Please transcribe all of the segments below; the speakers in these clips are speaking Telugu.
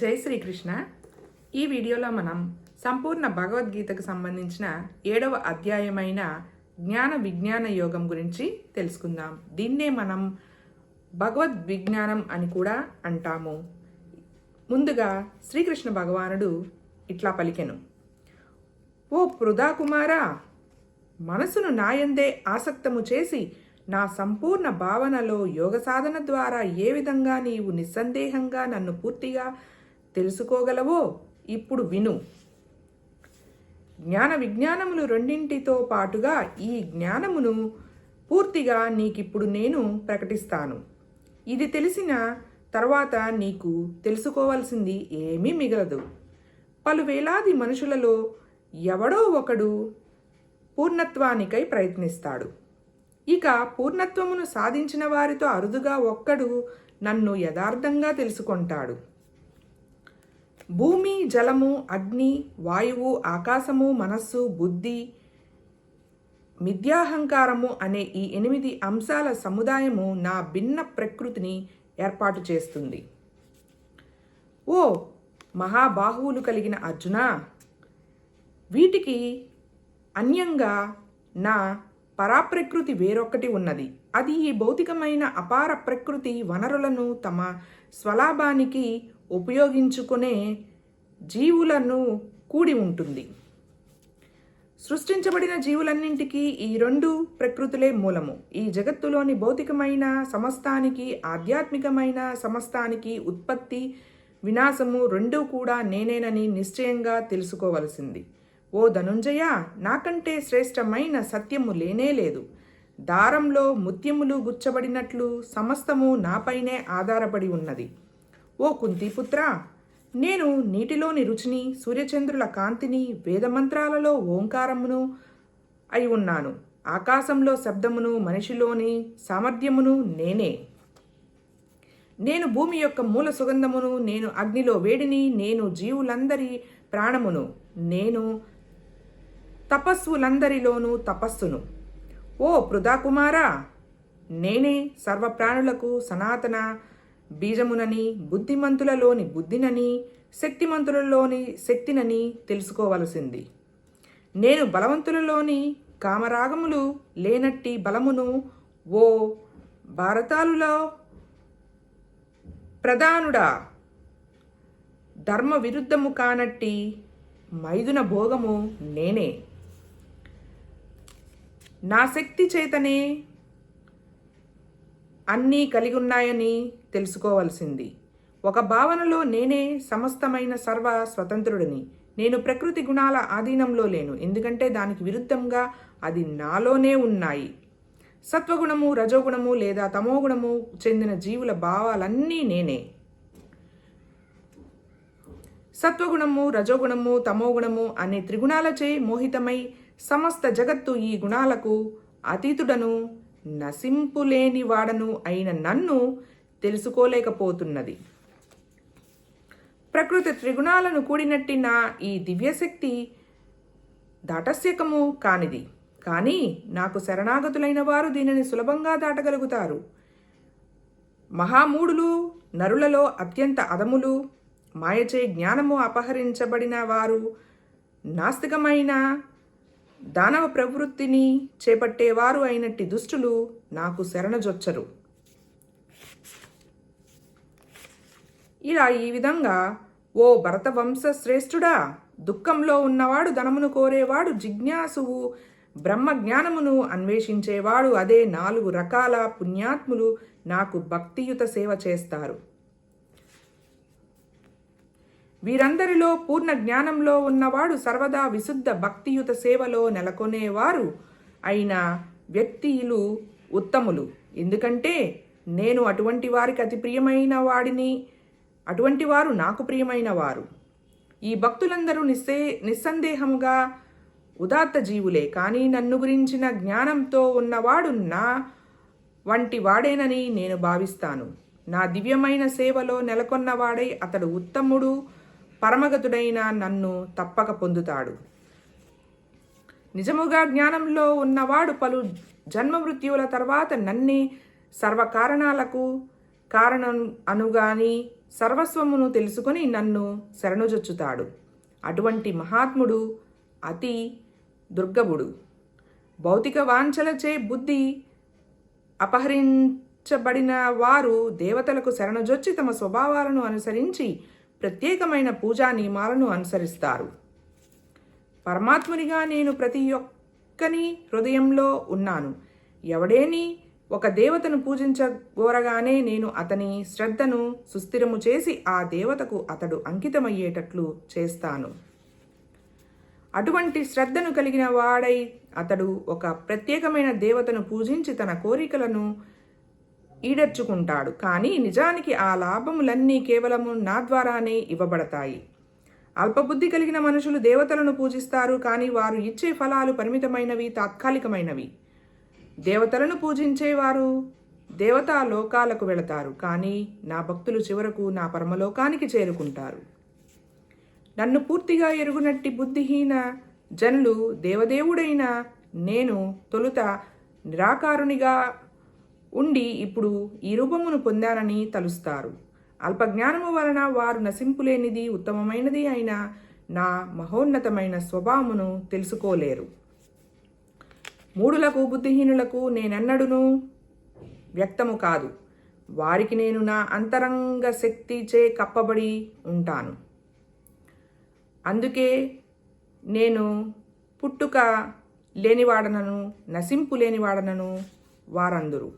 జై శ్రీకృష్ణ. ఈ వీడియోలో మనం సంపూర్ణ భగవద్గీతకు సంబంధించిన ఏడవ అధ్యాయమైన జ్ఞాన విజ్ఞాన యోగం గురించి తెలుసుకుందాం. దీన్నే మనం భగవద్ విజ్ఞానం అని కూడా అంటాము. ముందుగా శ్రీకృష్ణ భగవానుడు ఇట్లా పలికెను. ఓ పృథా కుమారా మనసును నాయందే ఆసక్తము చేసి నా సంపూర్ణ భావనలో యోగ సాధన ద్వారా ఏ విధంగా నీవు నిస్సందేహంగా నన్ను పూర్తిగా తెలుసుకోగలవో? ఇప్పుడు విను. జ్ఞాన విజ్ఞానములు రెండింటితో పాటుగా ఈ జ్ఞానమును పూర్తిగా నీకిప్పుడు నేను ప్రకటిస్తాను. ఇది తెలిసిన తర్వాత నీకు తెలుసుకోవాల్సింది ఏమీ మిగలదు. పలు వేలాది మనుషులలో ఎవడో ఒకడు పూర్ణత్వానికై ప్రయత్నిస్తాడు. ఇక పూర్ణత్వమును సాధించిన వారితో అరుదుగా ఒక్కడు నన్ను యథార్థంగా తెలుసుకుంటాడు. భూమి జలము అగ్ని వాయువు ఆకాశము మనస్సు బుద్ధి మిథ్యాహంకారము అనే ఈ ఎనిమిది అంశాల సముదాయము నా భిన్న ప్రకృతిని ఏర్పాటు చేస్తుంది. ఓ మహాబాహువులు కలిగిన అర్జున వీటికి అన్యంగా నా పరాప్రకృతి వేరొక్కటి ఉన్నది. అది ఈ భౌతికమైన అపార ప్రకృతి వనరులను తమ స్వలాభానికి ఉపయోగించుకునే జీవులను కూడి ఉంటుంది. సృష్టించబడిన జీవులన్నింటికీ ఈ రెండు ప్రకృతులే మూలము. ఈ జగత్తులోని భౌతికమైన సమస్తానికి ఆధ్యాత్మికమైన సమస్తానికి ఉత్పత్తి వినాశము రెండూ కూడా నేనేనని నిశ్చయంగా తెలుసుకోవలసింది. ఓ ధనుంజయ నాకంటే శ్రేష్టమైన సత్యము లేనే లేదు. దారంలో ముత్యములు గుచ్చబడినట్లు సమస్తము నాపైనే ఆధారపడి ఉన్నది. ఓ కుంతిపుత్ర నేను నీటిలోని రుచిని సూర్యచంద్రుల కాంతిని వేదమంత్రాలలో ఓంకారమును అయి ఉన్నాను. ఆకాశంలో శబ్దమును మనిషిలోని సామర్థ్యమును నేనే. నేను భూమి యొక్క మూల సుగంధమును నేను అగ్నిలో వేడిని నేను జీవులందరి ప్రాణమును నేను తపస్సులందరిలోనూ తపస్సును. ఓ పృథాకుమారా! నేనే సర్వప్రాణులకు సనాతన బీజమునని బుద్ధిమంతులలోని బుద్ధినని శక్తిమంతులలోని శక్తినని తెలుసుకోవలసింది. నేను బలవంతులలోని కామరాగములు లేనట్టి బలమును ఓ భారతాలులో ప్రధానుడా! ధర్మ విరుద్ధము కానట్టి మైదున భోగము నేనే. నా శక్తి చేతనే అన్నీ కలిగి ఉన్నాయని తెలుసుకోవలసింది. ఒక భావనలో నేనే సమస్తమైన సర్వ స్వతంత్రుడిని. నేను ప్రకృతి గుణాల ఆధీనంలో లేను. ఎందుకంటే దానికి విరుద్ధంగా అది నాలోనే ఉన్నాయి. సత్వగుణము రజోగుణము లేదా తమోగుణము చెందిన జీవుల భావాలన్నీ నేనే. సత్వగుణము రజోగుణము తమోగుణము అనే త్రిగుణాలచే మోహితమై సమస్త జగత్తు ఈ గుణాలకు అతీతుడను నశింపులేని వాడను అయిన నన్ను తెలుసుకోలేకపోతున్నది. ప్రకృతి త్రిగుణాలను కూడినట్టి నా ఈ దివ్యశక్తి దాటస్యకము కానిది. కానీ నాకు శరణాగతులైన వారు దీనిని సులభంగా దాటగలుగుతారు. మహామూడులు నరులలో అత్యంత అదములు మాయచే జ్ఞానము అపహరించబడిన వారు నాస్తికమైన దానవ ప్రవృత్తిని చేపట్టేవారు అయినట్టి దుష్టులు నాకు శరణజొచ్చరు. ఇలా ఈ విధంగా ఓ భరత వంశ శ్రేష్ఠుడా దుఃఖంలో ఉన్నవాడు ధనమును కోరేవాడు జిజ్ఞాసువు బ్రహ్మ జ్ఞానమును అన్వేషించేవాడు అదే నాలుగు రకాల పుణ్యాత్ములు నాకు భక్తియుత సేవ చేస్తారు. వీరందరిలో పూర్ణ జ్ఞానంలో ఉన్నవాడు సర్వదా విశుద్ధ భక్తియుత సేవలో నెలకొనేవారు. అయిన వ్యక్తిలు ఉత్తములు. ఎందుకంటే నేను అటువంటి వారికి అతి ప్రియమైన వాడిని అటువంటి వారు నాకు ప్రియమైన వారు. ఈ భక్తులందరూ నిస్సే నిస్సందేహముగా ఉదాత్త జీవులే. కానీ నన్ను గురించిన జ్ఞానంతో ఉన్నవాడు నా వంటి వాడేనని నేను భావిస్తాను. నా దివ్యమైన సేవలో నెలకొన్నవాడై అతడు ఉత్తముడు పరమగతుడైన నన్ను తప్పక పొందుతాడు. నిజముగా జ్ఞానంలో ఉన్నవాడు పలు జన్మ మృత్యువుల తర్వాత నన్నే సర్వకారణాలకు కారణం అనుగాని సర్వస్వమును తెలుసుకొని నన్ను శరణుజొచ్చుతాడు. అటువంటి మహాత్ముడు అతి దుర్గముడు. భౌతిక వాంఛలచే బుద్ధి అపహరించబడిన వారు దేవతలకు శరణజొచ్చి తమ స్వభావాలను అనుసరించి ప్రత్యేకమైన పూజా నియమాలను అనుసరిస్తారు. పరమాత్మునిగా నేను ప్రతి ఒక్కని హృదయంలో ఉన్నాను. ఎవడేని ఒక దేవతను పూజించగోరగానే నేను అతని శ్రద్ధను సుస్థిరము చేసి ఆ దేవతకు అతడు అంకితమయ్యేటట్లు చేస్తాను. అటువంటి శ్రద్ధను కలిగిన వాడై అతడు ఒక ప్రత్యేకమైన దేవతను పూజించి తన కోరికలను ఈడర్చుకుంటాడు కానీ నిజానికి ఆ లాభములన్నీ కేవలము నా ద్వారానే ఇవ్వబడతాయి. అల్పబుద్ధి కలిగిన మనుషులు దేవతలను పూజిస్తారు కానీ వారు ఇచ్చే ఫలాలు పరిమితమైనవి తాత్కాలికమైనవి. దేవతలను పూజించేవారు దేవతా లోకాలకు వెళతారు కానీ నా భక్తులు చివరకు నా పరమలోకానికి చేరుకుంటారు. నన్ను పూర్తిగా ఎరుగునట్టి బుద్ధిహీన జనులు దేవదేవుడైన నేను తొలుత నిరాకారునిగా ఉండి ఇప్పుడు ఈ రూపమును పొందానని తలుస్తారు. అల్పజ్ఞానము వలన వారు నశింపులేనిది ఉత్తమమైనది అయిన నా మహోన్నతమైన స్వభావమును తెలుసుకోలేరు. మూడులకు బుద్ధిహీనులకు నేనెన్నడును వ్యక్తము కాదు. వారికి నేను నా అంతరంగ శక్తిచే కప్పబడి ఉంటాను. అందుకే నేను పుట్టుక లేనివాడనను నశింపు లేనివాడనను వారందరూ.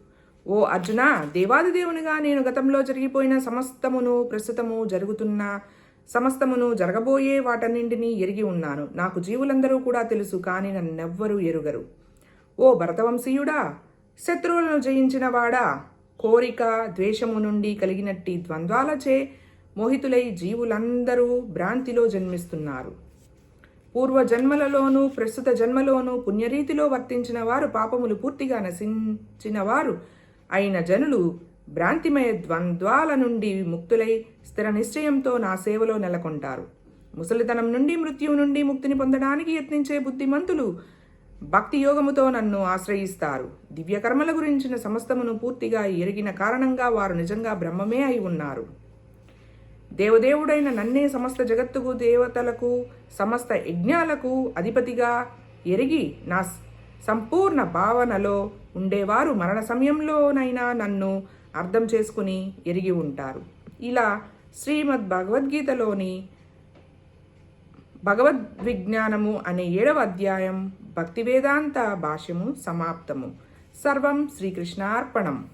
ఓ అర్జున దేవాదిదేవునిగా నేను గతంలో జరిగిపోయిన సమస్తమును ప్రస్తుతము జరుగుతున్న సమస్తమును జరగబోయే వాటన్నింటినీ ఎరిగి ఉన్నాను. నాకు జీవులందరూ కూడా తెలుసు కానీ నన్నెవ్వరూ ఎరుగరు. ఓ భరతవంశీయుడా శత్రువులను జయించిన వాడా? కోరిక ద్వేషము నుండి కలిగినట్టి ద్వంద్వాలచే మోహితులై జీవులందరూ భ్రాంతిలో జన్మిస్తున్నారు. పూర్వ జన్మలలోనూ ప్రస్తుత జన్మలోనూ పుణ్యరీతిలో వర్తించిన వారు పాపములు పూర్తిగా నశించిన వారు అయిన జనులు భ్రాంతిమయ ద్వంద్వాల నుండి ముక్తులై స్థిర నిశ్చయంతో నా సేవలో నెలకొంటారు. ముసలితనం నుండి మృత్యువు నుండి ముక్తిని పొందడానికి యత్నించే బుద్ధిమంతులు భక్తి యోగముతో నన్ను ఆశ్రయిస్తారు. దివ్యకర్మల గురించిన సమస్తమును పూర్తిగా ఎరిగిన కారణంగా వారు నిజంగా బ్రహ్మమే అయి ఉన్నారు. దేవదేవుడైన నన్నే సమస్త జగత్తుకు దేవతలకు సమస్త యజ్ఞాలకు అధిపతిగా ఎరిగి నా సంపూర్ణ భావనలో ఉండేవారు మరణ సమయంలోనైనా నన్ను అర్థం చేసుకుని ఎరిగి ఉంటారు. ఇలా శ్రీమద్ భగవద్గీతలోని భగవద్విజ్ఞానము అనే ఏడవ అధ్యాయం భక్తి వేదాంత భాష్యము సమాప్తము. సర్వం శ్రీకృష్ణార్పణం.